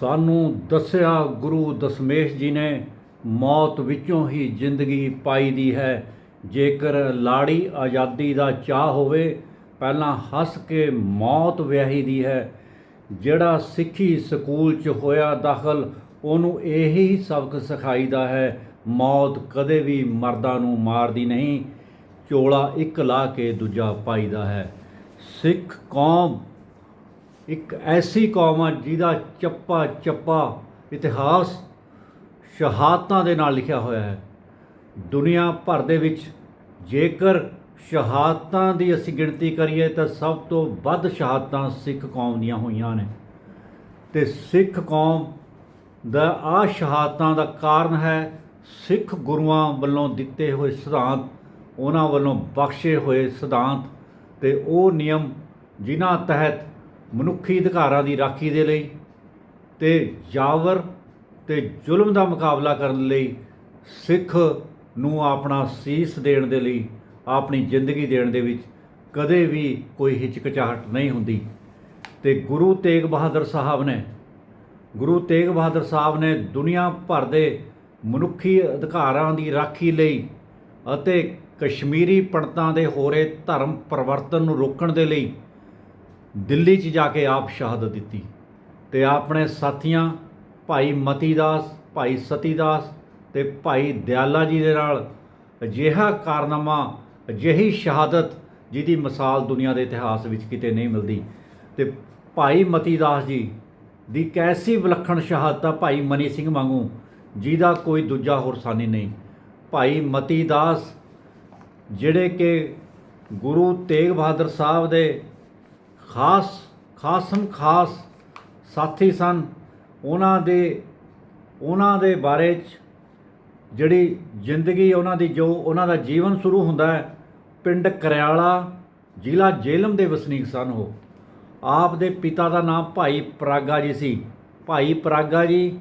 ਸਾਨੂੰ ਦੱਸਿਆ ਗੁਰੂ ਦਸ਼ਮੇਸ਼ ਜੀ ਨੇ, ਮੌਤ ਵਿੱਚੋਂ ਹੀ ਜ਼ਿੰਦਗੀ ਪਾਈ ਦੀ ਹੈ। ਜੇਕਰ ਲਾੜੀ ਆਜ਼ਾਦੀ ਦਾ ਚਾਹ ਹੋਵੇ, ਪਹਿਲਾਂ ਹੱਸ ਕੇ ਮੌਤ ਵਿਆਹੀ ਦੀ ਹੈ। ਜਿਹੜਾ ਸਿੱਖੀ ਸਕੂਲ 'ਚ ਹੋਇਆ ਦਾਖਲ, ਉਹਨੂੰ ਇਹੀ ਸਬਕ ਸਿਖਾਈਦਾ ਹੈ, ਮੌਤ ਕਦੇ ਵੀ ਮਰਦਾਂ ਨੂੰ ਮਾਰਦੀ ਨਹੀਂ। ਚੋਲਾ ਇੱਕ ਲਾ ਕੇ ਦੂਜਾ ਪਾਈਦਾ ਹੈ। ਸਿੱਖ ਕੌਮ ਇੱਕ ਐਸੀ ਕੌਮ ਆ ਜਿਹਦਾ ਚੱਪਾ ਚੱਪਾ ਇਤਿਹਾਸ ਸ਼ਹਾਦਤਾਂ ਦੇ ਨਾਲ ਲਿਖਿਆ ਹੋਇਆ ਹੈ। ਦੁਨੀਆ ਭਰ ਦੇ ਵਿੱਚ ਜੇਕਰ ਸ਼ਹਾਦਤਾਂ ਦੀ ਅਸੀਂ ਗਿਣਤੀ ਕਰੀਏ ਤਾਂ ਸਭ ਤੋਂ ਵੱਧ ਸ਼ਹਾਦਤਾਂ ਸਿੱਖ ਕੌਮ ਦੀਆਂ ਹੋਈਆਂ ਨੇ। ਤੇ ਸਿੱਖ ਕੌਮ ਦਾ ਆ ਸ਼ਹਾਦਤਾਂ ਦਾ ਕਾਰਨ ਹੈ ਸਿੱਖ ਗੁਰੂਆਂ ਵੱਲੋਂ ਦਿੱਤੇ ਹੋਏ ਸਿਧਾਂਤ, ਉਹਨਾਂ ਵੱਲੋਂ ਬਖਸ਼ੇ ਹੋਏ ਸਿਧਾਂਤ ਤੇ ਉਹ ਨਿਯਮ ਜਿਨ੍ਹਾਂ ਤਹਿਤ ਮਨੁੱਖੀ ਅਧਿਕਾਰਾਂ ਦੀ ਰਾਖੀ ਦੇ ਲਈ ਤੇ ਜਾਵਰ ਤੇ ਜ਼ੁਲਮ ਦਾ ਮੁਕਾਬਲਾ ਕਰਨ ਲਈ ਸਿੱਖ ਨੂੰ ਆਪਣਾ ਸੀਸ ਦੇਣ ਦੇ ਲਈ, ਆਪਣੀ ਜ਼ਿੰਦਗੀ ਦੇਣ ਦੇ ਵਿੱਚ ਕਦੇ ਵੀ ਕੋਈ ਹਿਚਕਚਾਹਟ ਨਹੀਂ ਹੁੰਦੀ। ਤੇ ਗੁਰੂ ਤੇਗ ਬਹਾਦਰ ਸਾਹਿਬ ਨੇ, ਗੁਰੂ ਤੇਗ ਬਹਾਦਰ ਸਾਹਿਬ ਨੇ ਦੁਨੀਆ ਭਰ ਦੇ ਮਨੁੱਖੀ ਅਧਿਕਾਰਾਂ ਦੀ ਰਾਖੀ ਲਈ ਅਤੇ ਕਸ਼ਮੀਰੀ ਪੰਡਤਾਂ ਦੇ ਹੋ ਰਹੇ ਧਰਮ ਪਰਿਵਰਤਨ ਨੂੰ ਰੋਕਣ ਦੇ ਲਈ ਦਿੱਲੀ 'ਚ ਜਾ ਕੇ ਆਪ ਸ਼ਹਾਦਤ ਦਿੱਤੀ ਤੇ ਆਪਣੇ ਸਾਥੀਆਂ ਭਾਈ ਮਤੀਦਾਸ ਭਾਈ ਸਤੀਦਾਸ ਤੇ ਭਾਈ ਦਿਆਲਾ ਜੀ ਦੇ ਨਾਲ ਅਜਿਹਾ ਕਾਰਨਾਮਾ, ਅਜਿਹੀ ਸ਼ਹਾਦਤ ਜਿਹਦੀ ਮਿਸਾਲ ਦੁਨੀਆ ਦੇ ਇਤਿਹਾਸ ਵਿੱਚ ਕਿਤੇ ਨਹੀਂ ਮਿਲਦੀ। ਤੇ ਭਾਈ ਮਤੀਦਾਸ ਜੀ ਦੀ ਕੈਸੀ ਵਿਲੱਖਣ ਸ਼ਹਾਦਤ ਆ ਭਾਈ ਮਨੀ ਸਿੰਘ ਵਾਂਗੂ, ਜਿਹਦਾ ਕੋਈ ਦੂਜਾ ਹੋਰ ਸਾਨੀ ਨਹੀਂ। ਭਾਈ ਮਤੀਦਾਸ ਜਿਹੜੇ ਕਿ ਗੁਰੂ ਤੇਗ ਬਹਾਦਰ ਸਾਹਿਬ ਦੇ ਖਾਸ, ਖਾਸਮ ਖਾਸ ਸਾਥੀ ਸਨ। ਉਹਨਾਂ ਦੇ ਉਹਨਾਂ ਦੇ ਬਾਰੇ ਚ ਜਿਹੜੀ ਜ਼ਿੰਦਗੀ ਉਹਨਾਂ ਦੀ, ਜੋ ਉਹਨਾਂ ਦਾ ਜੀਵਨ ਸ਼ੁਰੂ ਹੁੰਦਾ ਹੈ, ਪਿੰਡ ਕਰਿਆਲਾ ਜ਼ਿਲ੍ਹਾ ਜੇਲਮ ਦੇ ਵਸਨੀਕ ਸਨ ਉਹ। ਆਪ ਦੇ ਪਿਤਾ ਦਾ ਨਾਮ ਭਾਈ ਪਰਾਗਾ ਜੀ ਸੀ। ਭਾਈ ਪਰਾਗਾ ਜੀ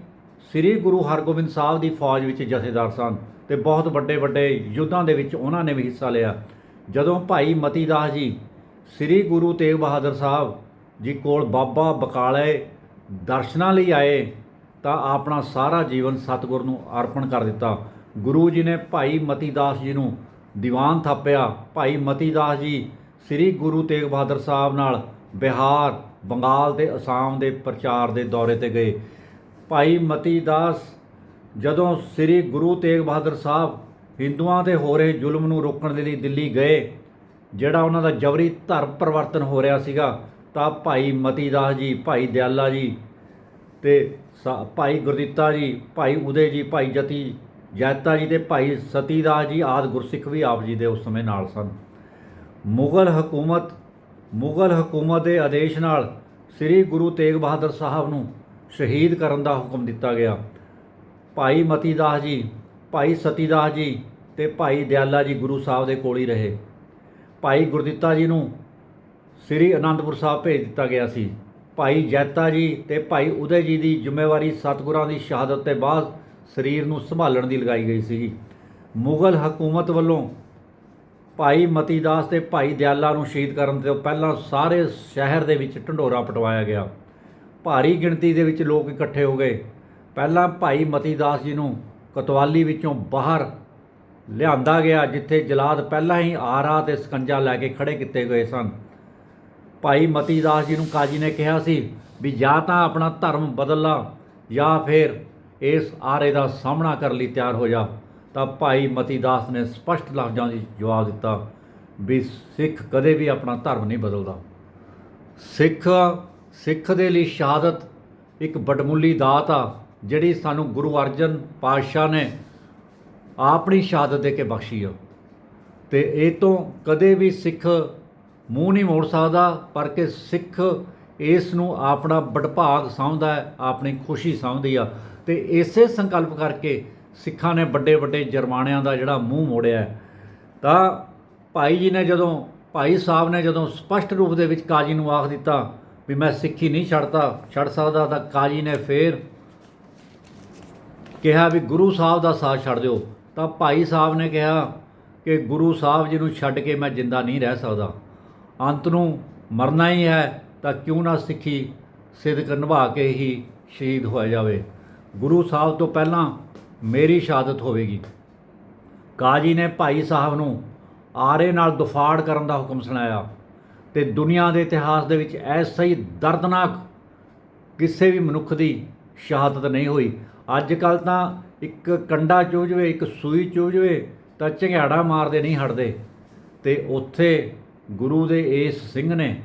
ਸ੍ਰੀ ਗੁਰੂ ਹਰਗੋਬਿੰਦ ਸਾਹਿਬ ਦੀ ਫੌਜ ਵਿੱਚ ਜਥੇਦਾਰ ਸਨ ਤੇ ਬਹੁਤ ਵੱਡੇ ਵੱਡੇ ਯੁੱਧਾਂ ਦੇ ਵਿੱਚ ਉਹਨਾਂ ਨੇ ਵੀ ਹਿੱਸਾ ਲਿਆ। ਜਦੋਂ ਭਾਈ ਮਤੀ ਦਾਸ ਜੀ ਸ੍ਰੀ ਗੁਰੂ ਤੇਗ ਬਹਾਦਰ ਸਾਹਿਬ ਜੀ ਕੋਲ ਬਾਬਾ ਬਕਾਲੇ ਦਰਸ਼ਨਾਂ ਲਈ ਆਏ, ਤਾਂ ਆਪਣਾ ਸਾਰਾ ਜੀਵਨ ਸਤਿਗੁਰ ਨੂੰ ਅਰਪਣ ਕਰ ਦਿੱਤਾ। ਗੁਰੂ ਜੀ ਨੇ ਭਾਈ ਮਤੀਦਾਸ ਜੀ ਨੂੰ ਦੀਵਾਨ ਥਾਪਿਆ। ਭਾਈ ਮਤੀਦਾਸ ਜੀ ਸ੍ਰੀ ਗੁਰੂ ਤੇਗ ਬਹਾਦਰ ਸਾਹਿਬ ਨਾਲ ਬਿਹਾਰ, ਬੰਗਾਲ ਤੇ ਅਸਾਮ ਦੇ ਪ੍ਰਚਾਰ ਦੇ ਦੌਰੇ ਤੇ ਗਏ। ਭਾਈ ਮਤੀਦਾਸ ਜਦੋਂ ਸ੍ਰੀ ਗੁਰੂ ਤੇਗ ਬਹਾਦਰ ਸਾਹਿਬ ਹਿੰਦੂਆਂ ਤੇ ਹੋ ਰਹੇ ਜ਼ੁਲਮ ਨੂੰ ਰੋਕਣ ਦੇ ਲਈ ਦਿੱਲੀ ਗਏ ਜਿਹੜਾ ਉਹਨਾਂ ਦਾ ਜਬਰੀ ਧਰਮ ਪਰਿਵਰਤਨ ਹੋ ਰਿਹਾ ਸੀਗਾ, ਤਾਂ ਭਾਈ ਮਤੀ ਦਾਸ ਜੀ, ਭਾਈ ਦਿਆਲਾ ਜੀ ਤੇ ਸਾ- ਭਾਈ ਗੁਰਦਿੱਤਾ ਜੀ, ਭਾਈ ਉਦੇ ਜੀ, ਭਾਈ ਜਤੀ ਜੈਤਾ ਜੀ ਤੇ ਭਾਈ ਸਤੀਦਾਸ ਜੀ ਆਦ ਗੁਰਸਿੱਖ ਵੀ ਆਪ ਜੀ ਦੇ ਉਸ ਸਮੇਂ ਨਾਲ ਸਨ। ਮੁਗਲ ਹਕੂਮਤ ਮੁਗਲ ਹਕੂਮਤ ਦੇ ਆਦੇਸ਼ ਨਾਲ ਸ੍ਰੀ ਗੁਰੂ ਤੇਗ ਬਹਾਦਰ ਸਾਹਿਬ ਨੂੰ ਸ਼ਹੀਦ ਕਰਨ ਦਾ ਹੁਕਮ ਦਿੱਤਾ ਗਿਆ। ਭਾਈ ਮਤੀਦਾਸ ਜੀ, ਭਾਈ ਸਤੀਦਾਸ ਜੀ ਤੇ ਭਾਈ ਦਿਆਲਾ ਜੀ ਗੁਰੂ ਸਾਹਿਬ ਦੇ ਕੋਲ ਹੀ ਰਹੇ। ਭਾਈ ਗੁਰਦਿੱਤਾ ਜੀ ਨੂੰ ਸ੍ਰੀ ਅਨੰਦਪੁਰ ਸਾਹਿਬ ਭੇਜ ਦਿੱਤਾ ਗਿਆ ਸੀ। ਭਾਈ ਜੈਤਾ ਜੀ ਤੇ ਭਾਈ ਉਦੈ ਜੀ ਦੀ ਜ਼ਿੰਮੇਵਾਰੀ ਸਤਿਗੁਰਾਂ ਦੀ ਸ਼ਹਾਦਤ ਤੇ ਬਾਅਦ ਸਰੀਰ ਨੂੰ ਸੰਭਾਲਣ ਦੀ ਲਗਾਈ ਗਈ ਸੀ ਮੁਗਲ ਹਕੂਮਤ ਵੱਲੋਂ ਭਾਈ ਮਤੀਦਾਸ ਤੇ ਭਾਈ ਦਿਆਲਾ ਨੂੰ ਸ਼ਹੀਦ ਕਰਨ ਤੋਂ ਪਹਿਲਾਂ ਸਾਰੇ ਸ਼ਹਿਰ ਦੇ ਵਿੱਚ ਢੰਡੋਰਾ ਪਟਵਾਇਆ ਗਿਆ। ਭਾਰੀ ਗਿਣਤੀ ਦੇ ਵਿੱਚ ਲੋਕ ਇਕੱਠੇ ਹੋ ਗਏ। ਪਹਿਲਾਂ ਭਾਈ ਮਤੀਦਾਸ ਜੀ ਨੂੰ ਕਤਵਾਲੀ ਵਿੱਚੋਂ ਬਾਹਰ ਲਿਆਂਦਾ ਗਿਆ ਜਿੱਥੇ ਜਲਾਦ ਪਹਿਲਾਂ ਹੀ ਆਰਾ ਤੇ ਸਕੰਜਾ ਲੈ ਕੇ ਖੜੇ ਕੀਤੇ ਗਏ ਸਨ। ਭਾਈ ਮਤੀ ਦਾਸ ਜੀ ਨੂੰ ਕਾਜੀ ਨੇ ਕਿਹਾ ਸੀ ਵੀ ਜਾਂ ਤਾਂ ਆਪਣਾ ਧਰਮ ਬਦਲ ਲਾ ਜਾਂ ਫਿਰ ਇਸ ਆਰੇ ਦਾ ਸਾਹਮਣਾ ਕਰਨ ਲਈ ਤਿਆਰ ਹੋ ਜਾ। ਤਾਂ ਭਾਈ ਮਤੀ ਦਾਸ ਨੇ ਸਪਸ਼ਟ ਲਫ਼ਜ਼ਾਂ ਵਿੱਚ ਜਵਾਬ ਦਿੱਤਾ ਵੀ ਸਿੱਖ ਕਦੇ ਵੀ ਆਪਣਾ ਧਰਮ ਨਹੀਂ ਬਦਲਦਾ। ਸਿੱਖ ਸਿੱਖ ਦੇ ਲਈ ਸ਼ਹਾਦਤ ਇੱਕ ਬਟਮੁੱਲੀ ਦਾਤ ਆ, ਜਿਹੜੀ ਸਾਨੂੰ ਗੁਰੂ ਅਰਜਨ ਪਾਤਸ਼ਾਹ ਨੇ ਆਪਣੀ ਸ਼ਹਾਦਤ ਦੇ ਕੇ ਬਖਸ਼ੀ ਆ ਤੇ ਇਹ ਤੋਂ ਕਦੇ ਵੀ ਸਿੱਖ ਮੂੰਹ ਨਹੀਂ ਮੋੜ ਸਕਦਾ, ਪਰ ਕਿ ਸਿੱਖ ਇਸ ਨੂੰ ਆਪਣਾ ਬੜਭਾਗ ਸਮਝਦਾ ਹੈ, ਆਪਣੀ ਖੁਸ਼ੀ ਸਮਝਦੀ ਆ। ਤੇ ਇਸੇ ਸੰਕਲਪ ਕਰਕੇ ਸਿੱਖਾਂ ਨੇ ਵੱਡੇ ਵੱਡੇ ਜਰਮਾਨਿਆਂ ਦਾ ਜਿਹੜਾ ਮੂੰਹ ਮੋੜਿਆ ਤਾਂ ਭਾਈ ਜੀ ਨੇ ਜਦੋਂ, ਭਾਈ ਸਾਹਿਬ ਨੇ ਜਦੋਂ ਸਪਸ਼ਟ ਰੂਪ ਦੇ ਵਿੱਚ ਕਾਜੀ ਨੂੰ ਆਖ ਦਿੱਤਾ ਵੀ ਮੈਂ ਸਿੱਖੀ ਨਹੀਂ ਛੱਡਦਾ, ਛੱਡ ਸਕਦਾ, ਤਾਂ ਕਾਜੀ ਨੇ ਫੇਰ ਕਿਹਾ ਵੀ ਗੁਰੂ ਸਾਹਿਬ ਦਾ ਸਾਥ ਛੱਡ ਦਿਓ। ਤਾਂ ਭਾਈ ਸਾਹਿਬ ਨੇ ਕਿਹਾ ਕਿ ਗੁਰੂ ਸਾਹਿਬ ਜੀ ਨੂੰ ਛੱਡ ਕੇ ਮੈਂ ਜਿੰਦਾ ਨਹੀਂ ਰਹਿ ਸਕਦਾ। ਅੰਤ ਨੂੰ ਮਰਨਾ ਹੀ ਹੈ, ਤਾਂ ਕਿਉਂ ਨਾ ਸਿੱਖੀ ਸਿਦਕ ਨਿਭਾ ਕੇ ਹੀ ਸ਼ਹੀਦ ਹੋਇਆ ਜਾਵੇ। ਗੁਰੂ ਸਾਹਿਬ ਤੋਂ ਪਹਿਲਾਂ ਮੇਰੀ ਸ਼ਹਾਦਤ ਹੋਵੇਗੀ। ਕਾਜੀ ਨੇ ਭਾਈ ਸਾਹਿਬ ਨੂੰ ਆਰੇ ਨਾਲ ਦੁਫਾੜ ਕਰਨ ਦਾ ਹੁਕਮ ਸੁਣਾਇਆ ਤੇ ਦੁਨੀਆ ਦੇ ਇਤਿਹਾਸ ਦੇ ਵਿੱਚ ਐਸਾ ਹੀ ਦਰਦਨਾਕ ਕਿਸੇ ਵੀ ਮਨੁੱਖ ਦੀ ਸ਼ਹਾਦਤ ਨਹੀਂ ਹੋਈ। ਅੱਜ ਕੱਲ ਤਾਂ ਇੱਕ ਕੰਡਾ ਚੁਭ ਜਵੇ, ਇੱਕ ਸੂਈ ਚੁਭ ਜਵੇ, ਤਾਂ ਝੰਗਾੜਾ ਮਾਰਦੇ ਨਹੀਂ ਹਟਦੇ। ਤੇ ਉੱਥੇ ਗੁਰੂ ਦੇ ਇਸ ਸਿੰਘ ਨੇ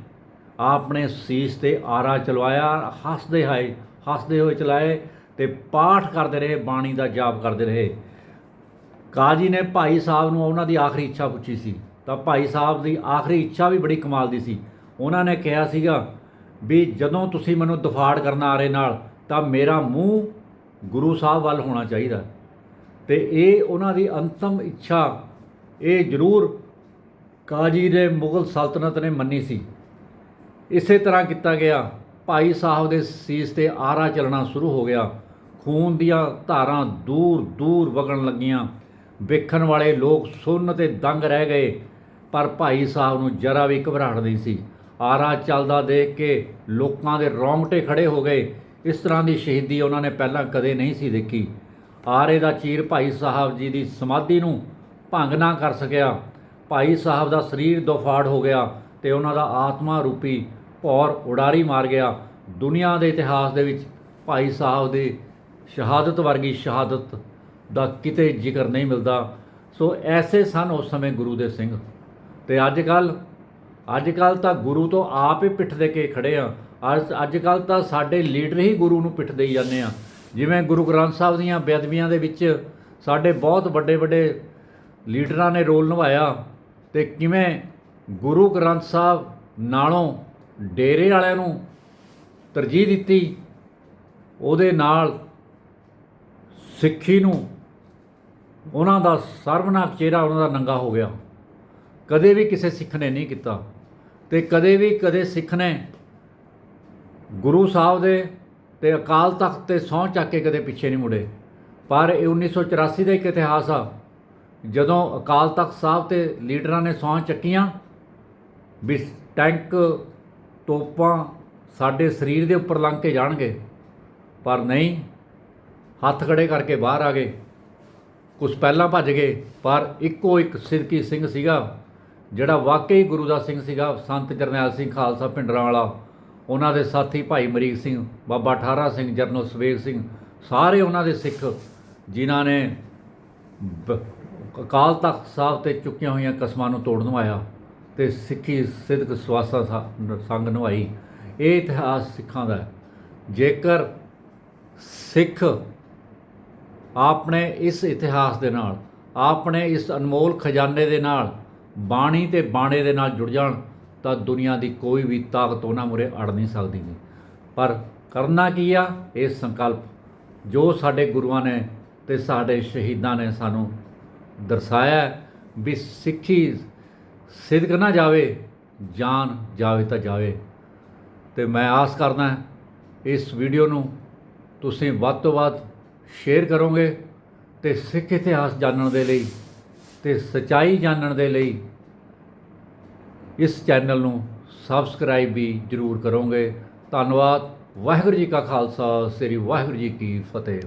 ਆਪਣੇ ਸੀਸ ਤੇ ਆਰਾ ਚਲਵਾਇਆ, ਹੱਸਦੇ ਹਾਏ, ਹੱਸਦੇ ਹੋਏ ਚਲਾਏ ਤੇ ਪਾਠ ਕਰਦੇ ਰਹੇ, ਬਾਣੀ ਦਾ ਜਾਪ ਕਰਦੇ ਰਹੇ। ਕਾਜੀ ਨੇ ਭਾਈ ਸਾਹਿਬ ਨੂੰ ਉਹਨਾਂ ਦੀ ਆਖਰੀ ਇੱਛਾ ਪੁੱਛੀ ਸੀ। ਤਾਂ ਭਾਈ ਸਾਹਿਬ ਦੀ ਆਖਰੀ ਇੱਛਾ ਵੀ ਬੜੀ ਕਮਾਲ ਦੀ ਸੀ। ਉਹਨਾਂ ਨੇ ਕਿਹਾ ਸੀਗਾ ਵੀ ਜਦੋਂ ਤੁਸੀਂ ਮੈਨੂੰ ਦਫਾੜ ਕਰਨ ਆ ਰਹੇ ਨਾਲ, ਤਾਂ ਮੇਰਾ ਮੂੰਹ ਗੁਰੂ ਸਾਹਿਬ ਵੱਲ ਹੋਣਾ ਚਾਹੀਦਾ। ਤੇ ਇਹ ਉਹਨਾਂ ਦੀ ਅੰਤਮ ਇੱਛਾ, ਇਹ ਜ਼ਰੂਰ ਕਾਜੀ ਦੇ ਮੁਗਲ ਸਲਤਨਤ ਨੇ ਮੰਨੀ ਸੀ। ਇਸੇ ਤਰ੍ਹਾਂ ਕੀਤਾ ਗਿਆ। ਭਾਈ ਸਾਹਿਬ ਦੇ ਸੀਸ ਤੇ ਆਰਾ ਚੱਲਣਾ ਸ਼ੁਰੂ ਹੋ ਗਿਆ। ਖੂਨ ਦੀਆਂ ਧਾਰਾਂ ਦੂਰ ਦੂਰ ਵਗਣ ਲੱਗੀਆਂ। ਵੇਖਣ ਵਾਲੇ ਲੋਕ ਸੁੰਨ ਤੇ ਦੰਗ ਰਹਿ ਗਏ। ਪਰ ਭਾਈ ਸਾਹਿਬ ਨੂੰ ਜਰਾ ਵੀ ਘਬਰਾਹਟ ਨਹੀਂ ਸੀ। ਆਰਾ ਚੱਲਦਾ ਦੇਖ ਕੇ ਲੋਕਾਂ ਦੇ ਰੌਂਗਟੇ ਖੜੇ ਹੋ ਗਏ। ਇਸ ਤਰ੍ਹਾਂ ਦੀ ਸ਼ਹੀਦੀ ਉਹਨਾਂ ਨੇ ਪਹਿਲਾਂ ਕਦੇ ਨਹੀਂ ਸੀ ਦੇਖੀ। ਆਰੇ ਦਾ ਚੀਰ ਭਾਈ ਸਾਹਿਬ ਜੀ ਦੀ ਸਮਾਧੀ ਨੂੰ ਭੰਗ ਨਾ ਕਰ ਸਕਿਆ। ਭਾਈ ਸਾਹਿਬ ਦਾ ਸਰੀਰ ਦੋਫਾੜ ਹੋ ਗਿਆ ਤੇ ਉਹਨਾਂ ਦਾ ਆਤਮਾ ਰੂਪੀ ਭੌਰ ਉਡਾਰੀ ਮਾਰ ਗਿਆ। ਦੁਨੀਆ ਦੇ ਇਤਿਹਾਸ ਦੇ ਵਿੱਚ ਭਾਈ ਸਾਹਿਬ ਦੀ ਸ਼ਹਾਦਤ ਵਰਗੀ ਸ਼ਹਾਦਤ ਦਾ ਕਿਤੇ ਜ਼ਿਕਰ ਨਹੀਂ ਮਿਲਦਾ। ਸੋ ਐਸੇ ਸਨ ਉਸ ਸਮੇਂ ਗੁਰੂ ਦੇ ਸਿੰਘ। ਤੇ ਅੱਜ ਕੱਲ ਅੱਜ ਕੱਲ ਤਾਂ ਗੁਰੂ ਤੋਂ ਆਪ ਹੀ ਪਿੱਠ ਦੇ ਕੇ ਖੜੇ ਆ। ਅੱਜ ਅੱਜ ਕੱਲ ਤਾਂ ਸਾਡੇ ਲੀਡਰ ਹੀ ਗੁਰੂ ਨੂੰ ਪਿੱਠ ਦੇਈ ਜਾਂਦੇ ਆ। ਜਿਵੇਂ ਗੁਰੂ ਗ੍ਰੰਥ ਸਾਹਿਬ ਦੀਆਂ ਬੇਅਦਬੀਆਂ ਦੇ ਵਿੱਚ ਸਾਡੇ ਬਹੁਤ ਵੱਡੇ ਵੱਡੇ ਲੀਡਰਾਂ ਨੇ ਰੋਲ ਨਿਭਾਇਆ ਤੇ ਕਿਵੇਂ ਗੁਰੂ ਗ੍ਰੰਥ ਸਾਹਿਬ ਨਾਲੋਂ ਡੇਰੇ ਵਾਲਿਆਂ ਨੂੰ ਤਰਜੀਹ ਦਿੱਤੀ, ਉਹਦੇ ਨਾਲ ਸਿੱਖੀ ਨੂੰ ਉਹਨਾਂ ਦਾ ਸਰਵਨਾਕ ਚਿਹਰਾ ਉਹਨਾਂ ਦਾ ਨੰਗਾ ਹੋ ਗਿਆ। ਕਦੇ ਵੀ ਕਿਸੇ ਸਿੱਖ ਨੇ ਨਹੀਂ ਕੀਤਾ ਤੇ ਕਦੇ ਵੀ ਕਦੇ ਸਿੱਖ ਨੇ ਗੁਰੂ ਸਾਹਿਬ ਦੇ ਤੇ ਅਕਾਲ ਤਖਤ ਤੇ ਸਹੁੰ ਚੱਕ ਕੇ ਕਦੇ ਪਿੱਛੇ ਨਹੀਂ ਮੁੜੇ। ਪਰ ਇਹ 1984 ਦਾ ਇੱਕ ਇਤਿਹਾਸ ਆ। ਜਦੋਂ ਅਕਾਲ ਤਖਤ ਸਾਹਿਬ ਤੇ ਲੀਡਰਾਂ ਨੇ ਸਹੁੰ ਚੱਕੀਆਂ, ਵੀ ਟੈਂਕ ਤੋਪਾਂ ਸਾਡੇ ਸਰੀਰ ਦੇ ਉੱਪਰ ਲੰਘ ਕੇ ਜਾਣਗੇ, ਪਰ ਨਹੀਂ, ਹੱਥ ਖੜੇ ਕਰਕੇ ਬਾਹਰ ਆ ਗਏ। ਕੁਝ ਪਹਿਲਾਂ ਭੱਜ ਗਏ, ਪਰ ਇੱਕੋ ਇੱਕ ਸਿਰਕੀ ਸਿੰਘ ਸੀਗਾ, ਜਿਹੜਾ ਵਾਕਈ ਗੁਰੂ ਦਾ ਸਿੰਘ ਸੀਗਾ, ਸੰਤ ਜਰਨੈਲ ਸਿੰਘ ਖਾਲਸਾ ਪਿੰਡਰਾਂ ਵਾਲਾ ਉਹਨਾਂ ਦੇ ਸਾਥੀ ਭਾਈ ਮਰੀਕ ਸਿੰਘ, ਬਾਬਾ ਠਾਰਾ ਸਿੰਘ ਜਰਨਲ ਸਵੇਗ ਸਿੰਘ, ਸਾਰੇ ਉਹਨਾਂ ਦੇ ਸਿੱਖ ਜਿਨ੍ਹਾਂ ਨੇ ਬ- ਅਕਾਲ ਤਖਤ ਸਾਹਿਬ ਤੇ ਚੁੱਕੀਆਂ ਹੋਈਆਂ ਕਸਮਾਂ ਨੂੰ ਤੋੜ ਨਵਾਇਆ ਤੇ ਸਿੱਖੀ ਸਿੱਧਕ ਸਵਾਸਾ ਸਾ- ਸੰਗ ਨਵਾਈ ਇਹ ਇਤਿਹਾਸ ਸਿੱਖਾਂ ਦਾ ਜੇਕਰ ਸਿੱਖ ਆਪਣੇ ਇਸ ਇਤਿਹਾਸ ਦੇ ਨਾਲ, ਆਪਣੇ ਇਸ ਅਨਮੋਲ ਖਜ਼ਾਨੇ ਦੇ ਨਾਲ, ਬਾਣੀ ਤੇ ਬਾਣੇ ਦੇ ਨਾਲ ਜੁੜ ਜਾਣ ਤਾਂ ਦੁਨੀਆ ਦੀ ਕੋਈ ਵੀ ਤਾਕਤ ਉਹਨਾਂ ਮੁਰੇ ਅੜ ਨਹੀਂ ਸਕਦੀ ਜੀ। ਪਰ ਕਰਨਾ ਕੀ ਆ? ਇਹ ਸੰਕਲਪ, ਜੋ ਸਾਡੇ ਗੁਰੂਆਂ ਨੇ ਤੇ ਸਾਡੇ ਸ਼ਹੀਦਾਂ ਨੇ ਸਾਨੂੰ ਦਰਸਾਇਆ ਵੀ ਸਿੱਖੀ ਸਿਦਕ ਨਾ ਜਾਵੇ, ਜਾਨ ਜਾਵੇ ਤਾਂ ਜਾਵੇ। ਤੇ ਮੈਂ ਆਸ ਕਰਦਾ ਇਸ ਵੀਡੀਓ ਨੂੰ ਤੁਸੀਂ ਵੱਧ ਤੋਂ ਵੱਧ ਸ਼ੇਅਰ ਕਰੋਗੇ ਤੇ ਸਿੱਖ ਇਤਿਹਾਸ ਜਾਣਨ ਦੇ ਲਈ ਤੇ ਸਚਾਈ ਜਾਣਨ ਦੇ ਲਈ ਇਸ ਚੈਨਲ ਨੂੰ ਸਬਸਕ੍ਰਾਈਬ ਵੀ ਜ਼ਰੂਰ ਕਰੋਗੇ। ਧੰਨਵਾਦ। ਵਾਹਿਗੁਰੂ ਜੀ ਕਾ ਖਾਲਸਾ, ਸ੍ਰੀ ਵਾਹਿਗੁਰੂ ਜੀ ਕੀ ਫਤਿਹ।